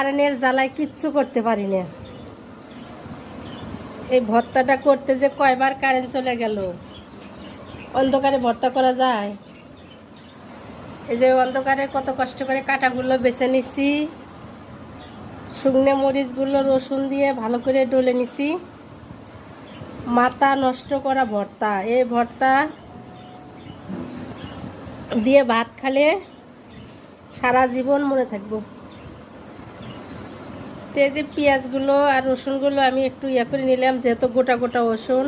কারেন্টের জ্বালায় কিচ্ছু করতে পারি না। এই ভর্তাটা করতে যে কয়বার কারেন্ট চলে গেল। অন্ধকারে ভর্তা করা যায়। এই যে অন্ধকারে কত কষ্ট করে কাটাগুলো বেছে নিছি। শুকনো মরিচগুলো রসুন দিয়ে ভালো করে ডলে নিছি। মাথা নষ্ট করা ভর্তা। এই ভর্তা দিয়ে ভাত খালে সারা জীবন মনে থাকব। তো যে পেঁয়াজগুলো আর রসুনগুলো আমি একটু ইয়ে করে নিলাম, যেহেতু গোটা গোটা রসুন।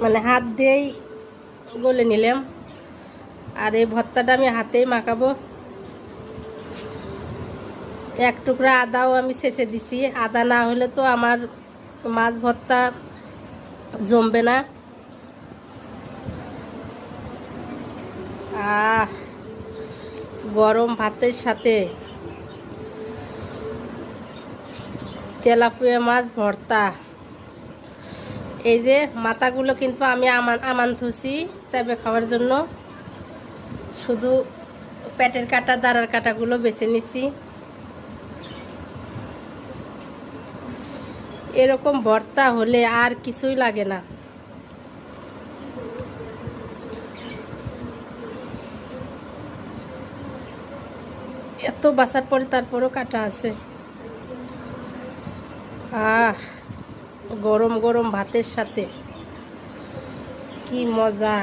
মানে হাত দিয়েই গলে নিলাম। আর এই ভর্তাটা আমি হাতেই মাখাবো। এক টুকরা আদাও আমি ছেঁচে দিছি। আদা না হলে তো আমার মাছ ভর্তা জমবে না। আহ, গরম ভাতের সাথে তেলাপুয়া মাছ ভর্তা। এই যে মাথাগুলো কিন্তু আমি আমান আমান থুছি চাইবে খাওয়ার জন্য। শুধু পেটের কাটা দাঁড়ার কাটাগুলো বেছে নিছি। এরকম ভর্তা হলে আর কিছুই লাগে না। এত বাসার পরে তারপরও কাটা আছে। আহ গরম গরম ভাতের সাথে। কি মজা।